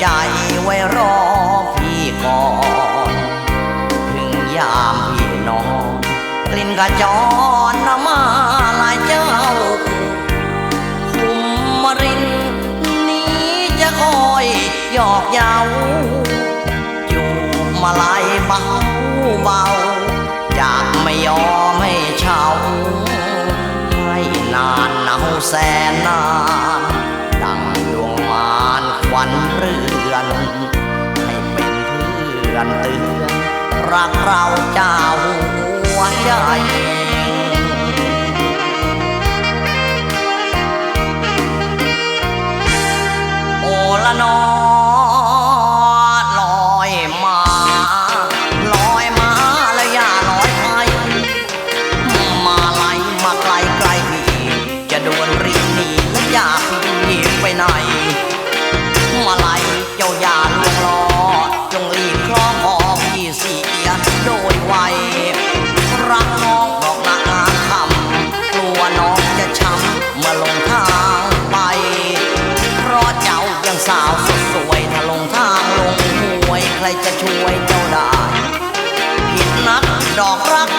ใจไว้รอพี่ก่อน ถึงยามพี่นอนกลิ่นกระจรนมาลายเจ้าคุมมรินนี้จะคอยหยอกยา อนเตือนรักเราเจ้าหัวใจโอละนอ สาวสดสวยถ้าลงทางลงห่วย ใครจะช่วยเจ้าได้ผิดนักดอกรัก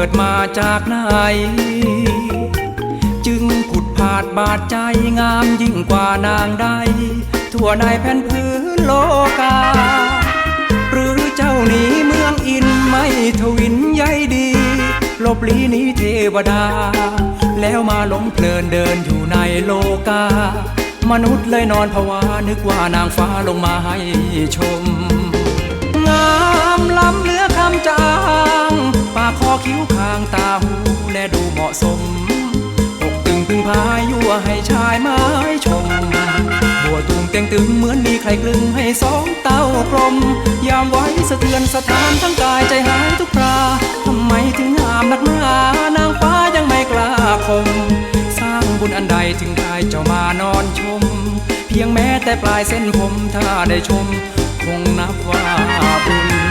กิดมาจากไหน จึงผุดผาดบาดใจงามยิ่งกว่านางใด ทั่วในแผ่นพื้นโลกา หรือเจ้าหนีเมืองอินไม่ทวินใยดี ลบลีนีเทวดา แล้วมาหลงเพลินเดินอยู่ในโลกา มนุษย์เลยนอนภาวานึกว่านางฟ้าลงมาให้ชม จางปากคอคิ้วคางตาหูแลดูเหมาะสมอกตึงพึงพายยั่วให้ชายไม้ชม บัวตูมเต็งตึงเหมือนมีใครกลึงให้สองเต้ากลม ยามไว้สะเทือนสถานทั้งกายใจหายทุกคราทำไมถึงงามนักหนานางฟ้ายังไม่กล้าคม สร้างบุญอันใดถึงได้เจ้ามานอนชม เพียงแม้แต่ปลายเส้นผมถ้าได้ชม คงนับว่าบุญ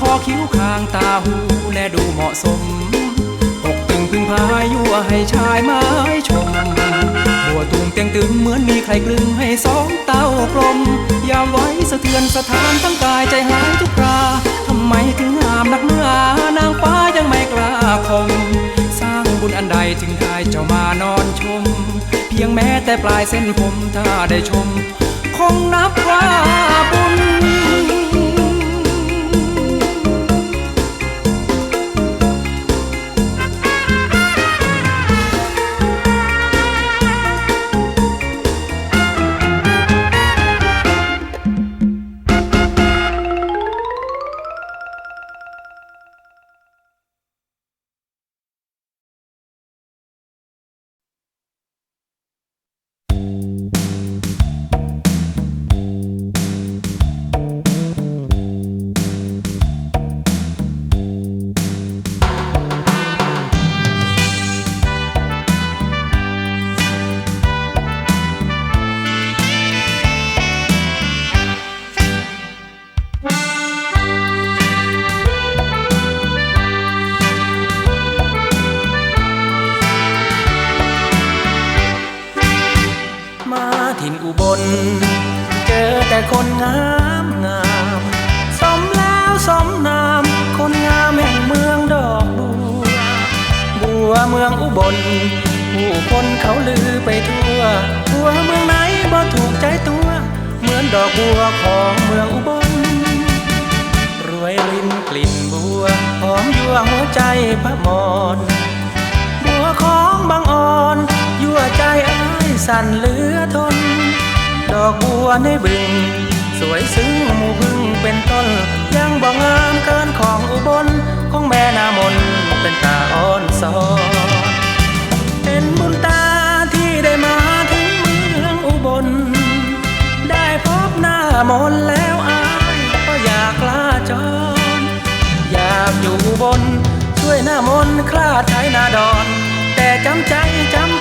คอคิ้วคางตาหูแลดูเหมาะสมอกตึงพึงพายยั่วให้ชายไม้ชมบัวตูมเตียงตึงเหมือนมีใครกลึงให้สองเต้ากลม ยามไว้สะเทือนสถานทั้งกายใจหายทุกคราทำไมถึงงามนักหนานางฟ้ายังไม่กล้าคม สร้างบุญอันใดถึงได้เจ้ามานอนชม เพียงแม้แต่ปลายเส้นผมถ้าได้ชม คงนับว่าบุญ วเมืองอุบล ผู้คนเขาลือไปทั่วบัวเมืองไหนบ่ถูกใจตัว เหมือนดอกบัวของเมืองอุบล รวยลิ้นกลิ่นบัวหอมยั่วหัวใจพระมอนบัวของบางอ่อนยั่วใจอ้ายสั่นเหลือทน ดอกบัวในบึง สวยซึ้งหมู่พึ่งเป็นต้น ยังบ่งามเกินของอุบลของแม่นามน เป็นตาอ่อนสอนเป็นบุญตาที่ได้มาถึงเมืองอุบล ได้พบหน้ามนแล้วอายก็อยากลาจร อยากอยู่บนช่วยหน้ามนคลาดไทยนาดอน แต่จำใจจำ